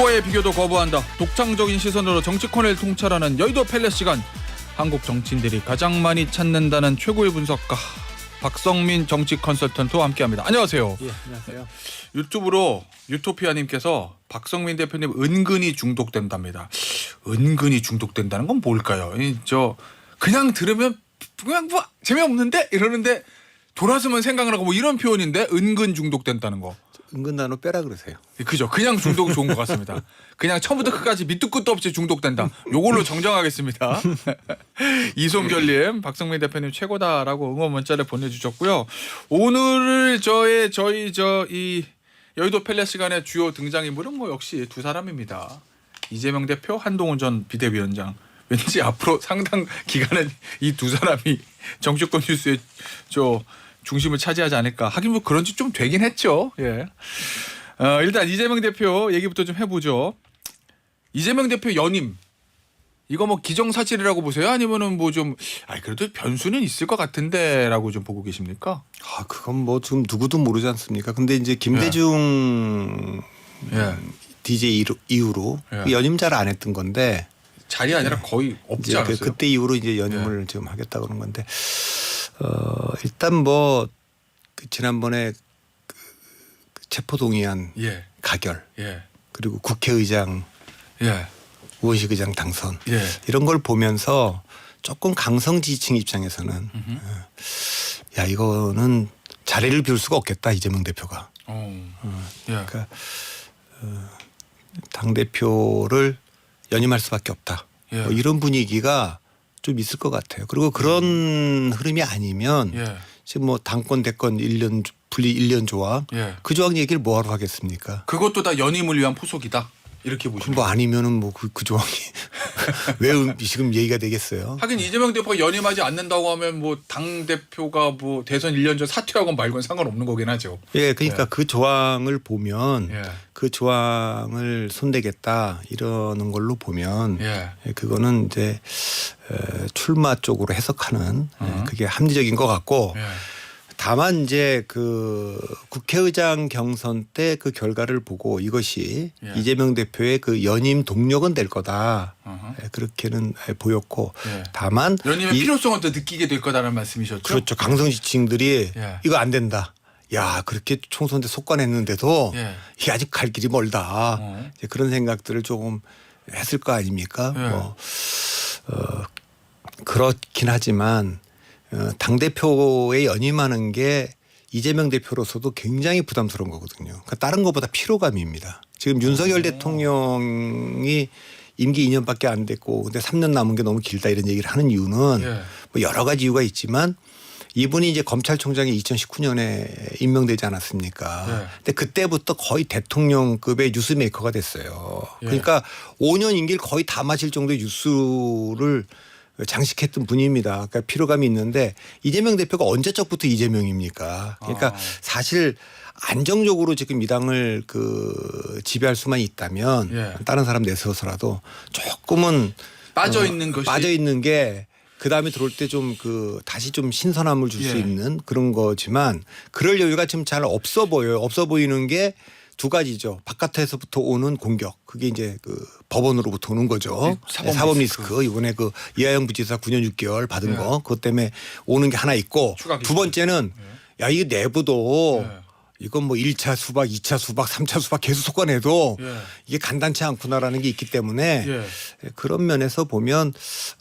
누구와의 비교도 거부한다. 독창적인 시선으로 정치권을 통찰하는 여의도 팰레스 시간. 한국 정치인들이 가장 많이 찾는다는 최고의 분석가 박성민 정치 컨설턴트와 함께합니다. 안녕하세요. 예, 안녕하세요. 유튜브로 유토피아님께서 박성민 대표님 은근히 중독된답니다. 은근히 중독된다는 건 뭘까요? 이, 저 그냥 들으면 그냥 뭐 재미없는데 이러는데 돌아서면 생각을 하고 뭐 이런 표현인데 은근 중독된다는 거. 은근 단어 빼라 그러세요. 그죠. 그냥 중독이 좋은 것 같습니다. 그냥 처음부터 끝까지 밑도 끝도 없이 중독된다. 요걸로 정정하겠습니다. 이송결님, 박성민 대표님 최고다라고 응원 문자를 보내주셨고요. 오늘 저의 저희 저 이 여의도 팰레스 시간의 주요 등장인물은 뭐 역시 두 사람입니다. 이재명 대표, 한동훈 전 비대위원장. 왠지 앞으로 상당 기간은 이 두 사람이 정치권 뉴스의 저 중심을 차지하지 않을까. 하긴 뭐 그런 지 좀 되긴 했죠. 예. 어, 일단 이재명 대표 얘기부터 좀 해보죠. 이재명 대표 연임 이거 뭐 기정사실이라고 보세요? 아니면은 뭐 좀 아 그래도 변수는 있을 것 같은데라고 좀 보고 계십니까? 아, 그건 뭐 지금 누구도 모르지 않습니까? 근데 이제 김대중 예. DJ 이후- 이후로 예. 그 연임 잘안 했던 건데 자리 아니라 거의 없지 그, 않았어요? 예. 그때 이후로 이제 연임을 지금 하겠다 그런 건데 어, 일단 뭐 그 지난번에 그, 그 체포동의안 예, 가결 예, 그리고 국회의장 예, 우원식 의장 당선 예. 이런 걸 보면서 조금 강성 지지층 입장에서는 음흠. 어, 야 이거는 자리를 비울 수가 없겠다 이재명 대표가. 어, 예, 그러니까 당 대표를 연임할 수밖에 없다. 예. 뭐 이런 분위기가 좀 있을 것 같아요 그리고 그런 흐름이 아니면 예, 지금 뭐 당권 대권 1년 분리 1년 조합 예. 그 조합 얘기를 뭐하러 하겠습니까 그것도 다 연임을 위한 포석이다. 이렇게 보시면. 뭐 아니면은 뭐그 그 조항이 왜 음- 지금 얘기가 되겠어요 하긴 이재명 대표가 연임하지 않는다고 하면 뭐 당 대표가 뭐 대선 1년 전 사퇴하건 말건 상관없는 거긴 하죠. 예, 그러니까 예. 그 조항을 보면 예, 그 조항을 손대겠다 이러는 걸로 보면 예, 예, 그거는 이제 에, 출마 쪽으로 해석하는 예, 어. 그게 합리적인 것 같고 예, 다만 이제 그 국회의장 경선 때 그 결과를 보고 이것이 예. 이재명 대표의 그 연임 동력은 될 거다 어허. 예, 그렇게는 예, 보였고 예. 다만 연임의 이- 필요성을 더 느끼게 될 거다라는 말씀이셨죠. 그렇죠 강성 지층들이 예. 이거 안 된다. 야 그렇게 총선 때 속관했는데도 예. 이게 아직 갈 길이 멀다. 어. 이제 그런 생각들을 조금 했을 거 아닙니까? 예. 뭐 어, 그렇긴 하지만 어, 당 대표에 연임하는 게 이재명 대표로서도 굉장히 부담스러운 거거든요. 그러니까 다른 것보다 피로감입니다. 지금 윤석열 대통령이 임기 2년밖에 안 됐고 근데 3년 남은 게 너무 길다 이런 얘기를 하는 이유는 예. 뭐 여러 가지 이유가 있지만 이분이 이제 검찰총장이 2019년에 임명되지 않았습니까? 네. 근데 그때부터 거의 대통령급의 뉴스 메이커가 됐어요. 예. 그러니까 5년 임기를 거의 다 마실 정도의 뉴스를 장식했던 분입니다. 그러니까 피로감이 있는데 이재명 대표가 언제적부터 이재명입니까? 그러니까 아. 사실 안정적으로 지금 이 당을 그 지배할 수만 있다면 예. 다른 사람 내세워서라도 조금은 빠져 있는 것이 어, 빠져 있는 게 그 다음에 들어올 때 좀 그 다시 좀 신선함을 줄 수 예. 있는 그런 거지만 그럴 여유가 지금 잘 없어 보여요. 없어 보이는 게 두 가지죠. 바깥에서부터 오는 공격. 그게 이제 그 법원으로부터 오는 거죠. 네, 사법 사법, 리스크. 리스크. 이번에 그 이하영 부지사 9년 6개월 받은 예. 거 그것 때문에 오는 게 하나 있고 두 번째는 야 이게 내부도 예. 이건 뭐 1차 수박, 2차 수박, 3차 수박 계속 속아내도 예. 이게 간단치 않구나라는 게 있기 때문에 예. 예, 그런 면에서 보면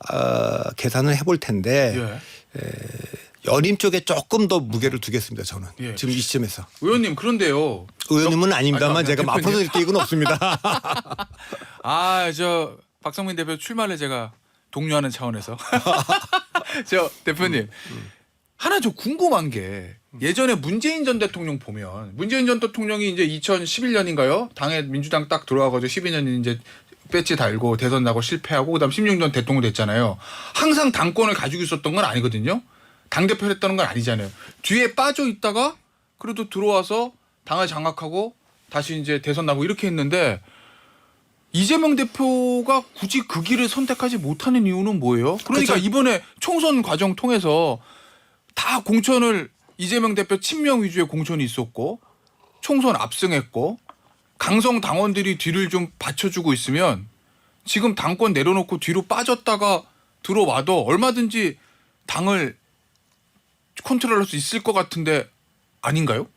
아, 계산을 해볼 텐데 예. 연임 쪽에 조금 더 무게를 두겠습니다. 저는 예. 지금 이 시점에서 의원님 그런데요. 의원님은 아닙니다만 아니, 제가 대표님. 일 얘기는 없습니다. 아, 저 박성민 대표 출마를 제가 독려하는 차원에서 저 대표님 하나 좀 궁금한 게 예전에 문재인 전 대통령 보면 문재인 전 대통령이 이제 2011년인가요? 당에 민주당 딱 들어와가지고 12년 이제 배지 달고 대선 나고 실패하고 그다음 16년 대통령 됐잖아요. 항상 당권을 가지고 있었던 건 아니거든요. 당 대표를 했다는 건 아니잖아요. 뒤에 빠져 있다가 그래도 들어와서 당을 장악하고 다시 이제 대선 나고 이렇게 했는데 이재명 대표가 굳이 그 길을 선택하지 못하는 이유는 뭐예요? 그러니까 그쵸. 이번에 총선 과정 통해서 다 공천을 이재명 대표 친명 위주의 공천이 있었고 총선 압승했고 강성 당원들이 뒤를 좀 받쳐주고 있으면 지금 당권 내려놓고 뒤로 빠졌다가 들어와도 얼마든지 당을 컨트롤할 수 있을 것 같은데 아닌가요?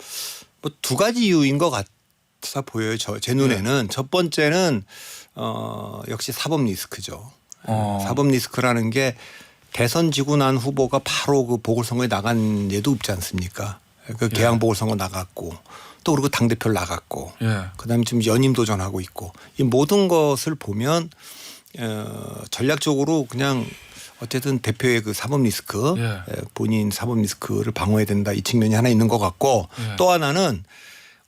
뭐 두 가지 이유인 것 같아 보여요. 저 제 눈에는 첫 번째는 어 역시 사법 리스크죠. 어. 사법 리스크라는 게 대선 지고 난 후보가 바로 그 보궐선거에 나간 예도 없지 않습니까? 그 개항 보궐선거 나갔고 또 그리고 당 대표를 나갔고 예. 그다음에 지금 연임 도전하고 있고 이 모든 것을 보면 어, 전략적으로 그냥 어쨌든 대표의 그 사법 리스크 예. 에, 본인 사법 리스크를 방어해야 된다 이 측면이 하나 있는 것 같고 예. 또 하나는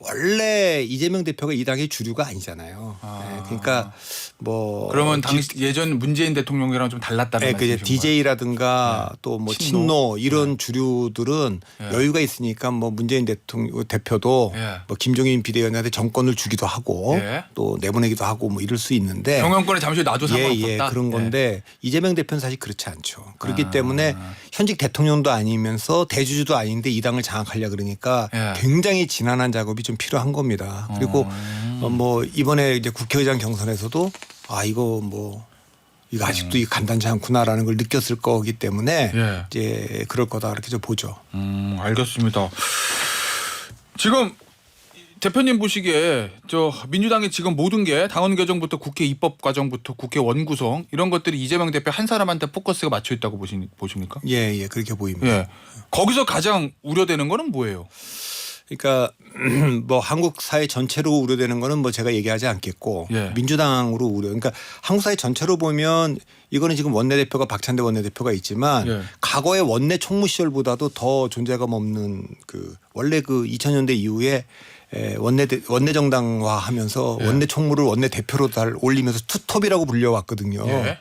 원래 이재명 대표가 이 당의 주류가 아니잖아요. 아. 예, 그러니까 뭐 그러면 기- 당시 예전 문재인 대통령이랑 좀 달랐다는 예, 그 이제 말씀이신 DJ라든가 또뭐 친노. 친노, 이런 주류들은 예. 여유가 있으니까 뭐 문재인 대통령 대표도 예. 뭐 김종인 비대위원한테 정권을 주기도 하고 예. 또 내보내기도 하고 뭐 이럴 수 있는데 경영권에 잠시 놔도 예, 상관없다. 예, 그런 건데 이재명 대표는 사실 그렇지 않죠. 그렇기 아. 때문에 현직 대통령도 아니면서 대주주도 아닌데 이 당을 장악하려 그러니까 예. 굉장히 지난한 작업이 좀 필요한 겁니다. 그리고 음. 어, 뭐 이번에 이제 국회의장 경선에서도 아 이거 뭐 이거 아직도 이 간단치 않구나라는 걸 느꼈을 거기 때문에 예. 이제 그럴 거다 그렇게 좀 보죠. 음, 알겠습니다. 지금 대표님 보시기에 저 민주당이 지금 모든 게 당원 개정부터 국회 입법 과정부터 국회 원구성 이런 것들이 이재명 대표 한 사람한테 포커스가 맞춰 있다고 보시, 보십니까? 예, 예, 그렇게 보입니다. 예. 거기서 가장 우려되는 거는 뭐예요? 그러니까 뭐 한국 사회 전체로 우려되는 거는 뭐 제가 얘기하지 않겠고 예. 민주당으로 우려. 그러니까 한국 사회 전체로 보면 이거는 지금 원내대표가 박찬대 원내대표가 있지만 예. 과거의 원내 총무 시절보다도 더 존재감 없는 그 원래 그 2000년대 이후에 에, 원내 대- 원내 정당화하면서 예. 원내 총무를 원내 대표로 달 올리면서 투톱이라고 불려왔거든요. 예.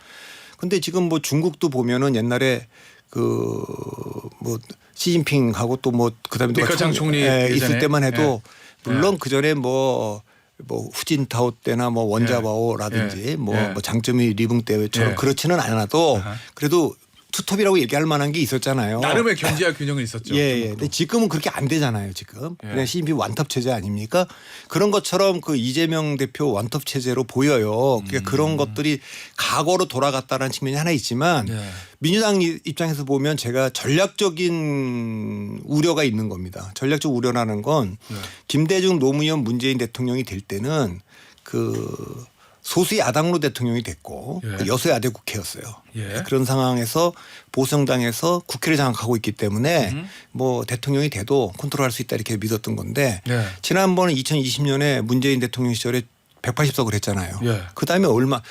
근데 지금 뭐 중국도 보면은 옛날에 그 뭐 시진핑하고 또 뭐 그다음에 총- 총리 예. 있을 때만 해도 예. 물론 그 전에 뭐. 뭐 후진타오 때나 뭐 원자바오라든지 예. 뭐, 예. 뭐 장점이 리붕 때처럼 예. 그렇지는 않아도. 그래도 투톱이라고 얘기할 만한 게 있었잖아요. 나름의 견제와 균형은 있었죠. 예, 예. 근데 지금은 그렇게 안 되잖아요, 지금. 예. 그냥 시진핑 완톱 체제 아닙니까? 그런 것처럼 그 이재명 대표 완톱 체제로 보여요. 그러니까 음. 그런 것들이 과거로 돌아갔다는 측면이 하나 있지만 예. 민주당 이- 입장에서 보면 제가 전략적인 우려가 있는 겁니다. 전략적 우려라는 건 예. 김대중 노무현 문재인 대통령이 될 때는 그 소수 야당으로 대통령이 됐고 예. 그 여수 야대 국회였어요. 예. 그런 상황에서 보수정당에서 국회를 장악하고 있기 때문에 음. 뭐 대통령이 돼도 컨트롤할 수 있다 이렇게 믿었던 건데 예. 지난번에 2020년에 문재인 대통령 시절에 180석을 했잖아요. 예. 그 다음에 얼마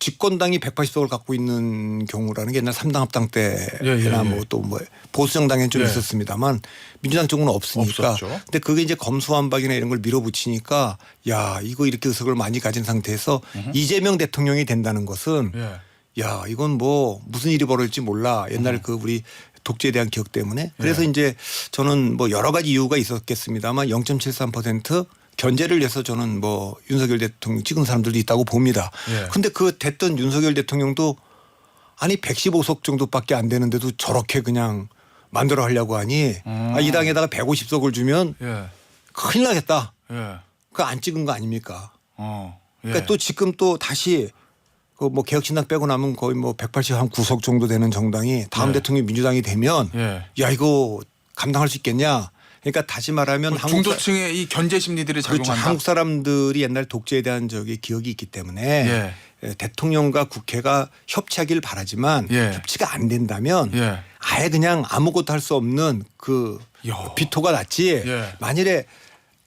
집권당이 180석을 갖고 있는 경우라는 게 옛날 삼당 합당 때나 예, 예, 예. 뭐또 뭐 보수 정당에는 좀 예. 있었습니다만 민주당 쪽은 없으니까. 없었죠. 근데 그게 이제 검수완박이나 이런 걸 밀어붙이니까 야 이거 이렇게 의석을 많이 가진 상태에서 이재명 대통령이 된다는 것은 예. 야 이건 뭐 무슨 일이 벌어질지 몰라 옛날 그 우리 독재에 대한 기억 때문에 그래서 예. 이제 저는 뭐 여러 가지 이유가 있었겠습니다만 0.73% 견제를 위해서 저는 뭐 윤석열 대통령 찍은 사람들도 있다고 봅니다. 예. 근데 그 됐던 윤석열 대통령도 아니 115석 정도밖에 안 되는데도 저렇게 그냥 만들어 하려고 하니 음. 아, 이 당에다가 150석을 주면 예. 큰일 나겠다. 예. 그거 안 찍은 거 아닙니까? 어. 예. 그러니까 또 지금 또 다시 그 뭐 개혁신당 빼고 나면 거의 뭐 180한 9석 정도 되는 정당이 다음 네. 대통령이 민주당이 되면 예. 야 이거 감당할 수 있겠냐? 그러니까 다시 말하면 한국 사- 뭐 중도층의 이 견제 심리들이 그렇죠. 작용한다. 한국 사람들이 옛날 독재에 대한 저기 기억이 있기 때문에 예. 예, 대통령과 국회가 협치하길 바라지만 예. 협치가 안 된다면 예. 아예 그냥 아무것도 할 수 없는 그 야. 비토가 낫지 예. 만일에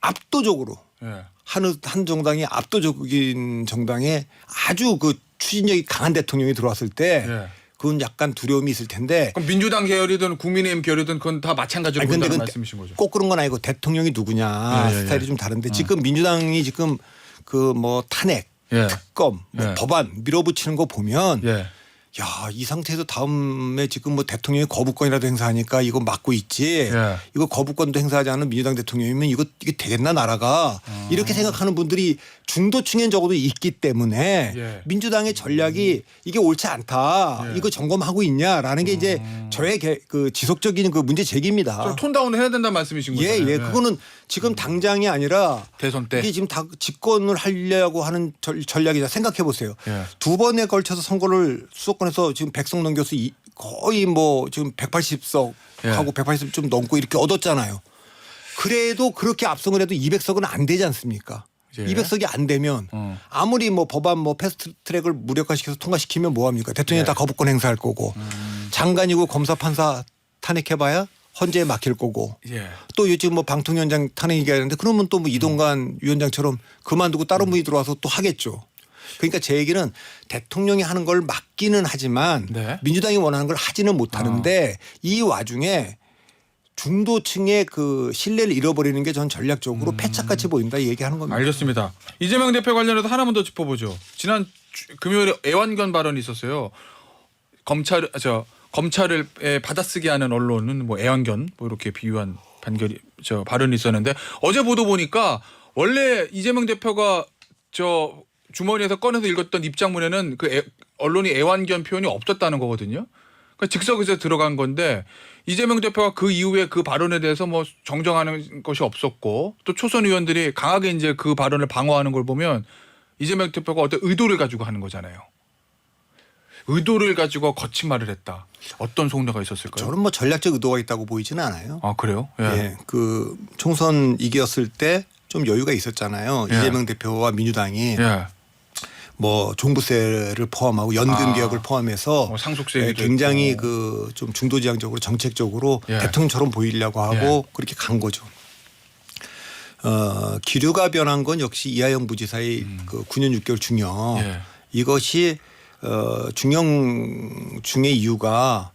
압도적으로 예. 한, 한 정당이 압도적인 정당에 아주 그 추진력이 강한 대통령이 들어왔을 때 예. 그건 약간 두려움이 있을 텐데 그럼 민주당 계열이든 국민의힘 계열이든 그건 다 마찬가지로 아니, 본다는 그건 말씀이신 거죠. 꼭 그런 건 아니고 대통령이 누구냐 예, 예, 스타일이 예. 좀 다른데 지금 민주당이 지금 그 뭐 탄핵 예. 특검 뭐 예. 법안 밀어붙이는 거 보면 예. 야 이 상태에서 다음에 지금 뭐 대통령이 거부권이라도 행사하니까 이거 막고 있지 예. 이거 거부권도 행사하지 않은 민주당 대통령이면 이거 이게 되겠나 나라가 아. 이렇게 생각하는 분들이 중도층엔 적어도 있기 때문에 예. 민주당의 전략이 이게 옳지 않다 예. 음. 이거 점검하고 있냐라는 게 이제 저의 개- 그 지속적인 그 문제 제기입니다. 좀 톤다운을 해야 된다는 말씀이신 거죠. 예, 예. 그거는 지금 당장이 아니라 대선 때. 이게 지금 다 집권을 하려고 하는 전- 전략이다 생각해 보세요. 예. 두 번에 걸쳐서 선거를 수도권에서 지금 백성동 교수 이- 거의 뭐 지금 180석 예. 하고 180좀 넘고 이렇게 얻었잖아요. 그래도 그렇게 압승을 해도 200석은 안 되지 않습니까? 예. 200석이 안 되면 어. 아무리 뭐 법안 뭐 패스트 트랙을 무력화시켜서 통과시키면 뭐 합니까? 대통령이 네. 다 거부권 행사할 거고 음. 장관이고 검사 판사 탄핵해봐야 헌재에 막힐 거고 예. 또 요즘 뭐 방통위원장 탄핵 얘기하는데 그러면 또 뭐 이동관 위원장처럼 그만두고 다른 분이 들어와서 또 하겠죠. 그러니까 제 얘기는 대통령이 하는 걸 막기는 하지만 네. 민주당이 원하는 걸 하지는 못하는데 이 와중에 중도층의 그 신뢰를 잃어버리는 게 전 전략적으로 패착같이 보인다 이 얘기하는 겁니다. 알겠습니다. 이재명 대표 관련해서 하나만 더 짚어보죠. 지난 주- 금요일에 애완견 발언이 있었어요. 검찰 저 검찰을 에, 받아쓰게 하는 언론은 뭐 애완견 뭐 이렇게 비유한 판결이 저 발언이 있었는데 어제 보도 보니까 원래 이재명 대표가 저 주머니에서 꺼내서 읽었던 입장문에는 그 애- 언론이 애완견 표현이 없었다는 거거든요. 그러니까 즉석에서 들어간 건데 이재명 대표가 그 이후에 그 발언에 대해서 뭐 정정하는 것이 없었고 또 초선 의원들이 강하게 이제 그 발언을 방어하는 걸 보면 이재명 대표가 어떤 의도를 가지고 하는 거잖아요. 의도를 가지고 거친 말을 했다. 어떤 속내가 있었을까요? 저는 뭐 전략적 의도가 있다고 보이지는 않아요. 아 그래요? 예. 예. 그 총선 이겼을 때 좀 여유가 있었잖아요. 예. 이재명 대표와 민주당이 예. 뭐 종부세를 포함하고 연금 아. 개혁을 포함해서 뭐 상속세 예, 굉장히 있고. 그좀 중도지향적으로 정책적으로 예. 대통령처럼 보이려고 하고 그렇게 간 거죠. 어, 기류가 변한 건 역시 이하영 부지사의 그 9년 6개월 중형 음. 예. 이것이 어, 중형 중의 이유가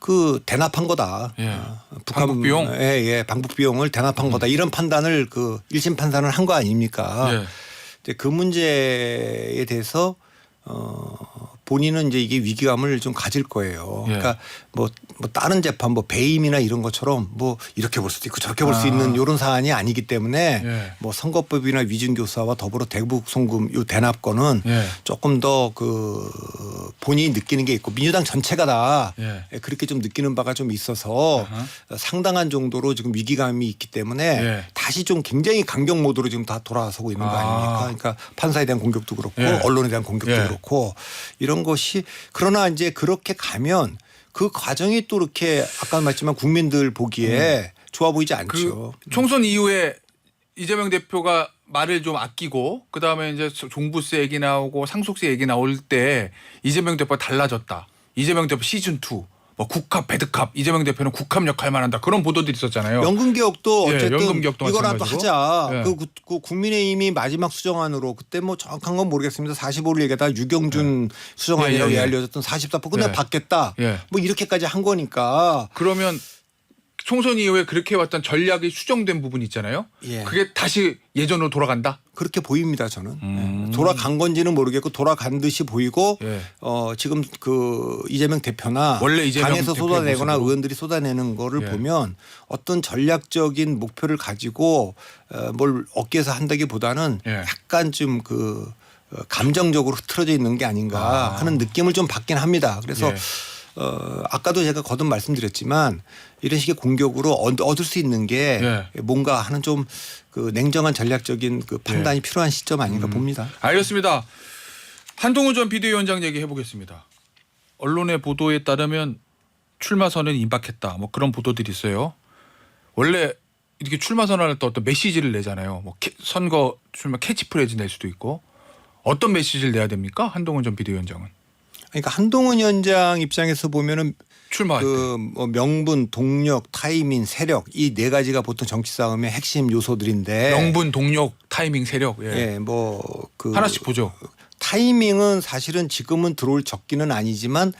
그 대납한 거다. 예. 어, 방북 비용? 음. 예, 예, 방북 비용을 대납한 거다. 이런 판단을 그 1심 판단을 한 거 아닙니까? 예. 이제 그 문제에 대해서 어 본인은 이제 이게 위기감을 좀 가질 거예요. 예. 그러니까 뭐, 뭐 다른 재판 뭐 배임이나 이런 것처럼 뭐 이렇게 볼 수도 있고 저렇게 볼수 아. 있는 이런 사안이 아니기 때문에 예. 뭐 선거법이나 위증 교사와 더불어 대북 송금 요 대납권은 예. 조금 더 그 본인이 느끼는 게 있고 민주당 전체가 다 예. 그렇게 좀 느끼는 바가 좀 있어서 아하. 상당한 정도로 지금 위기감이 있기 때문에 예. 다시 좀 굉장히 강경 모드로 지금 다 돌아서고 있는 거 아. 아닙니까? 그러니까 판사에 대한 공격도 그렇고 예. 언론에 대한 공격도 예. 그렇고 이런 것이 그러나 이제 그렇게 가면 그 과정이 또 이렇게 아까 말했지만 국민들 보기에 좋아 보이지 그 않죠. 총선 이후에 이재명 대표가 말을 좀 아끼고 그 다음에 이제 종부세 얘기 나오고 상속세 얘기 나올 때 이재명 대표가 달라졌다. 이재명 대표 시즌 2. 뭐 국합 배드캅 이재명 대표는 국합 역할만 한다 그런 보도들이 있었잖아요. 연금 개혁도 예, 어쨌든 연금 개혁도 마찬가지고. 하자. 예. 그, 구- 그 국민의힘이 마지막 수정안으로 그때 뭐 정확한 건 모르겠습니다. 45를 얘기하다 유경준 수정안이라고 예, 예, 예. 알려졌던 44% 그냥 예. 받겠다. 예. 뭐 이렇게까지 한 거니까 그러면 총선 이후에 그렇게 왔던 전략이 수정된 부분이 있잖아요. 예. 그게 다시 예전으로 돌아간다. 그렇게 보입니다 저는 음. 예. 돌아간 건지는 모르겠고 돌아간 듯이 보이고 예. 어 지금 그 이재명 대표나 원래 이재명 당에서 대표의 쏟아내거나 모습으로. 의원들이 쏟아내는 거를 예. 보면 어떤 전략적인 목표를 가지고 어, 뭘 위해서 한다기보다는 예. 약간 좀그 감정적으로 흐트러져 있는 게 아닌가 아. 하는 느낌을 좀 받긴 합니다. 그래서 예. 어, 아까도 제가 거듭 말씀드렸지만 이런 식의 공격으로 얻- 얻을 수 있는 게 예. 뭔가 하는 좀 그 냉정한 전략적인 그 판단이 필요한 시점 아닌가 봅니다. 알겠습니다. 한동훈 전 비대위원장 얘기 해보겠습니다. 언론의 보도에 따르면 출마 선언이 임박했다. 뭐 그런 보도들이 있어요. 원래 이렇게 출마 선언할 때 어떤 메시지를 내잖아요. 뭐 캐- 선거 출마 캐치프레이즈 낼 수도 있고 어떤 메시지를 내야 됩니까? 한동훈 전 비대위원장은 그러니까 한동훈 위원장 입장에서 보면은 출마할 때. 그뭐 명분, 동력, 타이밍, 세력 이 네 가지가 보통 정치 싸움의 핵심 요소들인데 명분, 동력, 타이밍, 세력. 예. 예, 뭐그 하나씩 보죠. 타이밍은 사실은 지금은 들어올 적기는 아니지만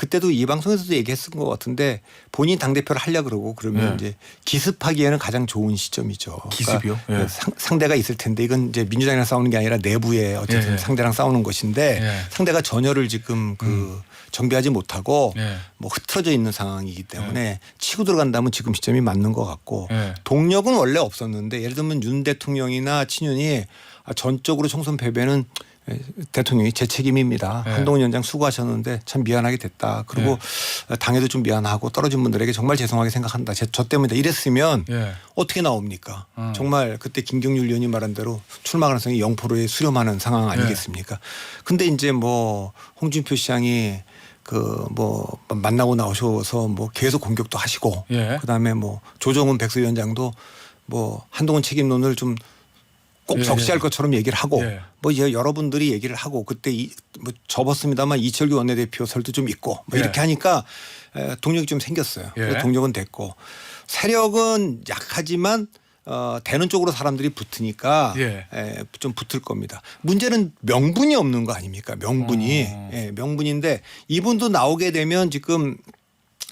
그때도 이 방송에서도 얘기했던 것 같은데 본인 당 대표를 하려 그러고 그러면 예. 이제 기습하기에는 가장 좋은 시점이죠. 기습이요? 그러니까 예. 상, 상대가 있을 텐데 이건 이제 민주당이랑 싸우는 게 아니라 내부에 어쨌든 예, 예. 상대랑 싸우는 것인데 예. 상대가 전열을 지금 그 정비하지 못하고 예. 뭐 흐트러져 있는 상황이기 때문에 치고 들어간다면 지금 시점이 맞는 것 같고 예. 동력은 원래 없었는데 예를 들면 윤 대통령이나 친윤이 아, 전적으로 총선 패배는 대통령이 제 책임입니다. 예. 한동훈 위원장 수고하셨는데 참 미안하게 됐다. 그리고 당에도 좀 미안하고 떨어진 분들에게 정말 죄송하게 생각한다. 제, 저 때문에 이랬으면 예. 어떻게 나옵니까? 음. 정말 그때 김경률 의원이 말한 대로 출마 가능성이 0%에 수렴하는 상황 네. 아니겠습니까? 근데 이제 뭐 홍준표 시장이 그뭐 만나고 나오셔서 뭐 계속 공격도 하시고 예. 그다음에 뭐 조정훈 백수위원장도 뭐 한동훈 책임론을 좀 꼭 예, 적시할 예. 것처럼 얘기를 하고 예. 뭐 이제 여러분들이 얘기를 하고 그때 이, 뭐 접었습니다만 이철규 원내대표 설도 좀 있고 뭐 예. 이렇게 하니까 에, 동력이 좀 생겼어요. 예. 그래서 동력은 됐고 세력은 약하지만 어, 되는 쪽으로 사람들이 붙으니까 예. 에, 좀 붙을 겁니다. 문제는 명분이 없는 거 아닙니까? 명분이 어. 예, 명분인데 이분도 나오게 되면 지금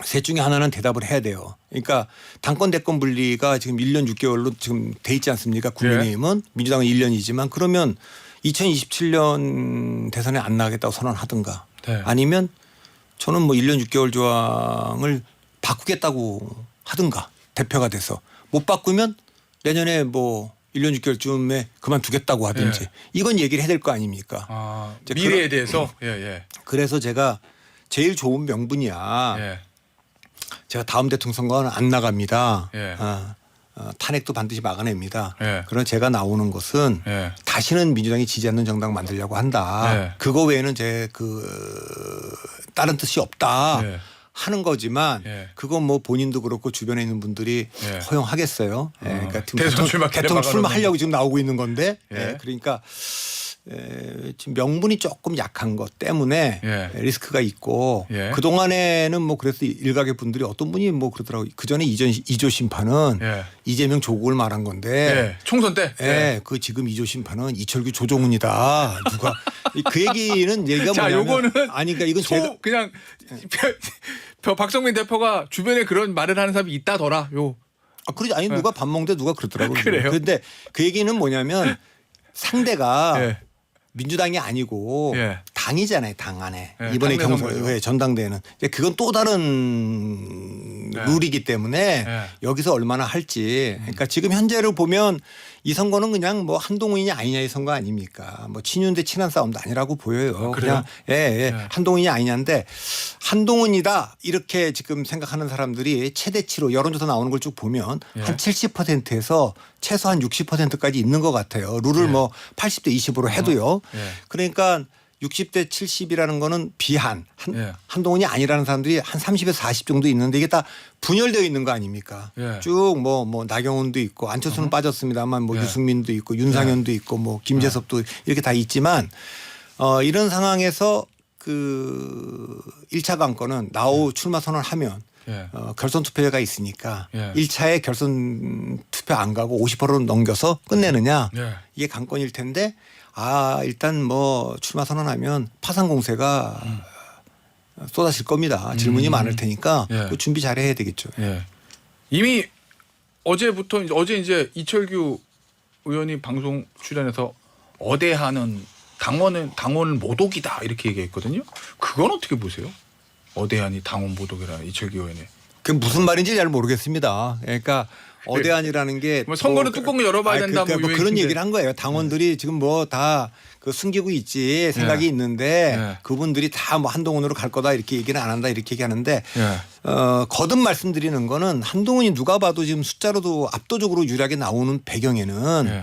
셋 중에 하나는 대답을 해야 돼요. 그러니까 당권 대권 분리가 지금 1년 6개월로 지금 돼 있지 않습니까? 국민의힘은 민주당은 1년이지만 그러면 2027년 대선에 안 나가겠다고 선언하든가 네. 아니면 저는 뭐 1년 6개월 조항을 바꾸겠다고 하든가 대표가 돼서 못 바꾸면 내년에 뭐 1년 6개월쯤에 그만두겠다고 하든지 예. 이건 얘기를 해야 될 거 아닙니까? 아, 미래에 그런- 대해서 예, 예. 그래서 제가 제일 좋은 명분이야. 예. 제가 다음 대통령 선거는 안 나갑니다. 예. 어, 어, 탄핵도 반드시 막아냅니다. 예. 그런 제가 나오는 것은 예. 다시는 민주당이 지지 않는 정당 만들려고 한다. 예. 그거 외에는 제 그 다른 뜻이 없다. 예. 하는 거지만 예. 그건 뭐 본인도 그렇고 주변에 있는 분들이 예. 허용하겠어요. 예, 그러니까 지금 대선 대통령, 출마 출마하려고 지금 나오고 있는 건데 예. 예, 그러니까 에, 지금 명분이 조금 약한 것 때문에 예. 리스크가 있고 예. 그 동안에는 뭐 그래서 일각의 분들이 어떤 분이 뭐 그러더라고 그 전에 이전 이조 심판은 예. 이재명 조국을 말한 건데 예. 총선 때. 예, 그 지금 이조 심판은 이철규 조종훈이다. 누가 이- 그 얘기는 얘기가 자, 뭐냐면 요거는 아니 그러니까 이건 소, 제가 그냥 벼- 박성민 대표가 주변에 그런 말을 하는 사람이 있다더라. 요. 아, 그러지 아니 누가 밥 먹는데 누가 그러더라고요. 네. 그래요? 근데 그 얘기는 뭐냐면 상대가 예. 민주당이 아니고 예. 당이잖아요, 당 안에. 예, 이번에 당내 경선 선거죠. 예, 전당대회는 이제 그건 또 다른 예. 룰이기 때문에 예. 여기서 얼마나 할지. 그러니까 지금 현재를 보면 이 선거는 그냥 뭐 한동훈이냐 아니냐의 선거 아닙니까? 뭐 친윤 대 친한 싸움도 아니라고 보여요. 아? 그냥 예, 예. 예. 한동훈이 아니냐인데 한동훈이다 이렇게 지금 생각하는 사람들이 최대치로 여론조사 나오는 걸 쭉 보면 예. 한 70%에서 최소한 60%까지 있는 것 같아요. 룰을 예. 뭐 80대 20으로 해도요. 예. 그러니까 60대 70이라는 거는 비한 한, 예. 한동훈이 아니라는 사람들이 한 30에서 40 정도 있는데 이게 다 분열되어 있는 거 아닙니까? 예. 쭉뭐뭐 나경원도 있고 안철수는 빠졌습니다만 뭐 예. 유승민도 있고 윤상현도 있고 뭐 김재섭도 이렇게 다 있지만 어 이런 상황에서 그 1차 강권은 나오 출마 선언하면 예. 어, 결선 투표가 있으니까 예. 1차에 결선 투표 안 가고 50%로 넘겨서 끝내느냐 예. 이게 강권일 텐데 아 일단 뭐 출마 선언하면 파상 공세가 쏟아질 겁니다. 질문이 음. 많을 테니까 예. 그 준비 잘 해야 되겠죠. 예. 이미 어제부터 이제 어제 이제 이철규 의원이 방송 출연해서 어대하는 당원은 당원 모독이다 이렇게 얘기했거든요. 그건 어떻게 보세요? 어대한이 당원 모독이라 이철규 의원이. 그 무슨 말인지 잘 모르겠습니다. 그러니까 어대안이라는 게 뭐 선거는 또 뚜껑을 열어봐야 아니, 된다 그러니까 뭐 뭐 그런 얘기인데. 얘기를 한 거예요. 당원들이 지금 뭐 다 그 숨기고 있지 생각이 예. 있는데 예. 그분들이 다 뭐 한동훈으로 갈 거다 이렇게 얘기는 안 한다 이렇게 얘기하는데 예. 어, 거듭 말씀드리는 거는 한동훈이 누가 봐도 지금 숫자로도 압도적으로 유리하게 나오는 배경에는 예.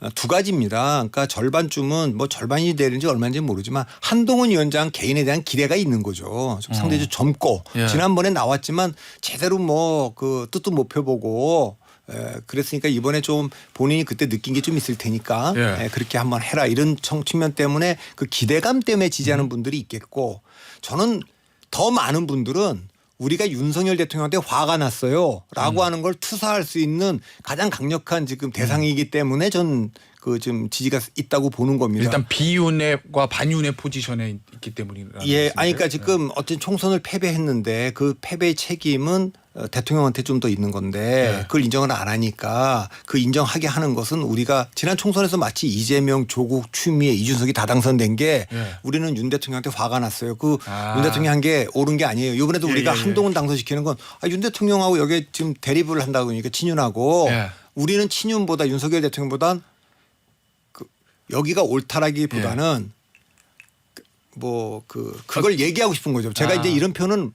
어, 두 가지입니다. 그러니까 절반쯤은 뭐 절반이 되는지 얼마인지 모르지만 한동훈 위원장 개인에 대한 기대가 있는 거죠. 좀 상대적으로 젊고 예. 지난번에 나왔지만 제대로 뭐 그 뜻도 못 펴보고 에, 그랬으니까 이번에 좀 본인이 그때 느낀 게 좀 있을 테니까 예. 에, 그렇게 한번 해라 이런 청- 측면 때문에 그 기대감 때문에 지지하는 음. 분들이 있겠고 저는 더 많은 분들은 우리가 윤석열 대통령한테 화가 났어요. 음. 라고 하는 걸 투사할 수 있는 가장 강력한 지금 대상이기 때문에 전그좀 지지가 있다고 보는 겁니다. 일단 비윤회과 반윤회 포지션에 있기 때문이라. 예, 아니 그러니까 지금 어쨌든 총선을 패배했는데 그 패배의 책임은 어, 대통령한테 좀 더 있는 건데 네. 그걸 인정을 안 하니까 그 인정하게 하는 것은 우리가 지난 총선에서 마치 이재명, 조국, 추미애, 이준석이 다 당선된 게 예. 우리는 윤 대통령한테 화가 났어요. 그 아. 윤 대통령 한 게 옳은 게 아니에요. 이번에도 예, 우리가 예, 예. 한동훈 당선시키는 건 아, 윤 대통령하고 여기 지금 대립을 한다고 그러니까 친윤하고 예. 우리는 친윤보다 윤석열 대통령보단 그 여기가 옳다라기보다는 뭐그 그걸 얘기하고 싶은 거죠. 제가 아. 이제 이런 표현은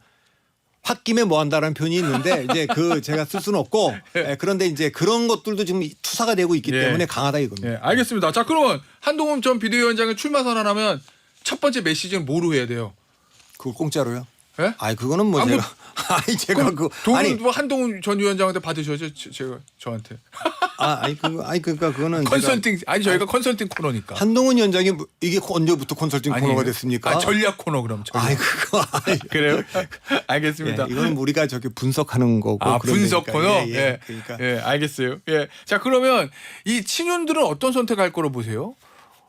홧김에 뭐 한다라는 표현이 있는데 이제 그 제가 쓸 수는 없고 예, 그런데 이제 그런 것들도 지금 투사가 되고 있기 예. 때문에 강하다 이겁니다. 예, 알겠습니다. 자, 그러면 한동훈 전 비대위원장의 출마 선언하면 첫 번째 메시지는 뭐로 해야 돼요? 그걸 공짜로요? 예? 아니 그거는 뭐 아, 뭐- 제가 아니 제가 그 돈은 아니 뭐 한동훈 전 위원장한테 받으셔죠, 제- 제가 저한테 아, 아니 그 아니 그러니까 그거는 제가 컨설팅 아니 저희가 컨설팅 코너니까. 한동훈 위원장이 뭐- 이게 언제부터 컨설팅 아니에요? 코너가 됐습니까? 아, 전략 코너 그럼. 전략. 아이 그거 아니, 그래요? 예, 알겠습니다. 이거는 우리가 저기 분석하는 거고 아 그런 분석 거니까. 코너. 예, 예, 예. 그러니까 예, 알겠어요. 예, 자 그러면 이 친윤들은 어떤 선택할 거로 보세요?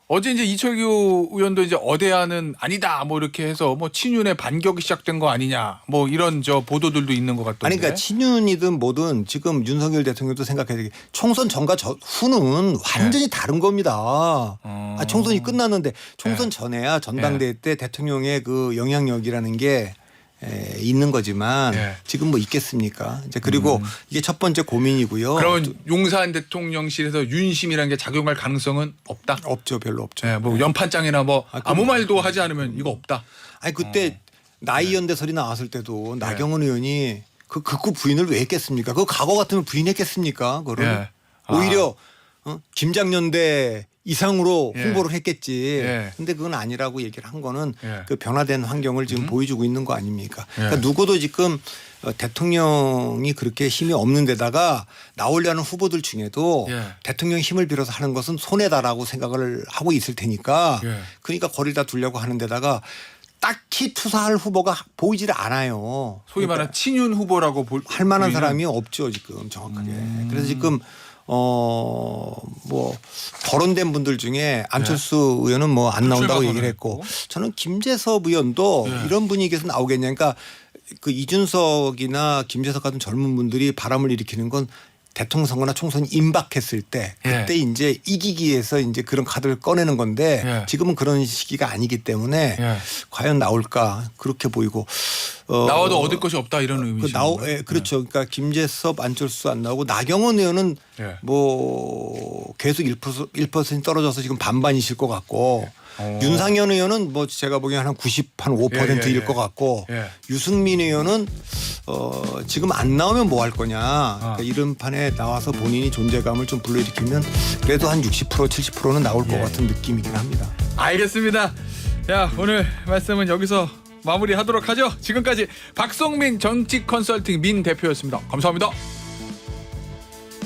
어제 이제 이철규 의원도 이제 어대안은 아니다 뭐 이렇게 해서 뭐 친윤의 반격이 시작된 거 아니냐 뭐 이런 저 보도들도 있는 것 같던데. 아니 그러니까 친윤이든 뭐든 지금 윤석열 대통령도 생각해야 되게 총선 전과 저, 후는 완전히 다른 겁니다. 어. 아, 총선이 끝났는데 총선 네. 전에야 전당대회 때 대통령의 그 영향력이라는 게 에, 있는 거지만 네. 지금 뭐 있겠습니까? 이제 그리고 이게 첫 번째 고민이고요. 그러면 용산 대통령실에서 윤심이라는 게 작용할 가능성은 없다. 없죠, 별로 없죠. 예, 뭐 연판장이나 뭐 아, 그럼- 말도 하지 않으면 이거 없다. 아니 그때 나이 연대설이 나왔을 때도 나경원 의원이 그 극구 부인을 왜 했겠습니까? 그 과거 같으면 부인했겠습니까? 그거를 예. 아. 오히려 어? 김장년대 이상으로 예. 홍보를 했겠지. 예. 근데 그건 아니라고 얘기를 한 거는 예. 그 변화된 환경을 지금 보여주고 있는 거 아닙니까? 그러니까 예. 누구도 지금 어, 대통령이 그렇게 힘이 없는 데다가 나오려는 후보들 중에도 예. 대통령 힘을 빌어서 하는 것은 손해다라고 생각을 하고 있을 테니까 예. 그러니까 거리를 다 두려고 하는 데다가 딱히 투사할 후보가 보이질 않아요. 소위 말하는 친윤 후보라고 볼, 그러니까 할 만한 보이는 사람이 없죠 지금 정확하게. 음. 그래서 지금 어뭐 거론된 분들 중에 안철수 의원은 뭐 안 나온다고 출마 얘기를 했고. 저는 김재섭 의원도 네. 이런 분위기에서 나오겠냐. 그러니까 그 이준석이나 김재섭 같은 젊은 분들이 바람을 일으키는 건 대통령 선거나 총선이 임박했을 때 예. 그때 이제 이기기 위해서 이제 그런 카드를 꺼내는 건데 예. 지금은 그런 시기가 아니기 때문에 예. 과연 나올까 그렇게 보이고 어, 나와도 얻을 것이 없다 이런 그 의미죠. 나오, 예, 그렇죠. 그러니까 김재섭, 안철수 안 나오고 나경원 의원은 예. 뭐 계속 1% 1% 떨어져서 지금 반반이실 것 같고 어. 윤상현 의원은 뭐 제가 보기엔 한 90, 한 5%일 예, 예, 예. 것 같고 예. 유승민 의원은 어 지금 안 나오면 뭐 할 거냐 아. 그러니까 이런 판에 나와서 본인이 존재감을 좀 불러일으키면 그래도 한 60% 70%는 나올 것 예. 같은 느낌이긴 합니다. 알겠습니다. 자 오늘 말씀은 여기서 마무리하도록 하죠. 지금까지 박성민 정치 컨설팅 민 대표였습니다. 감사합니다.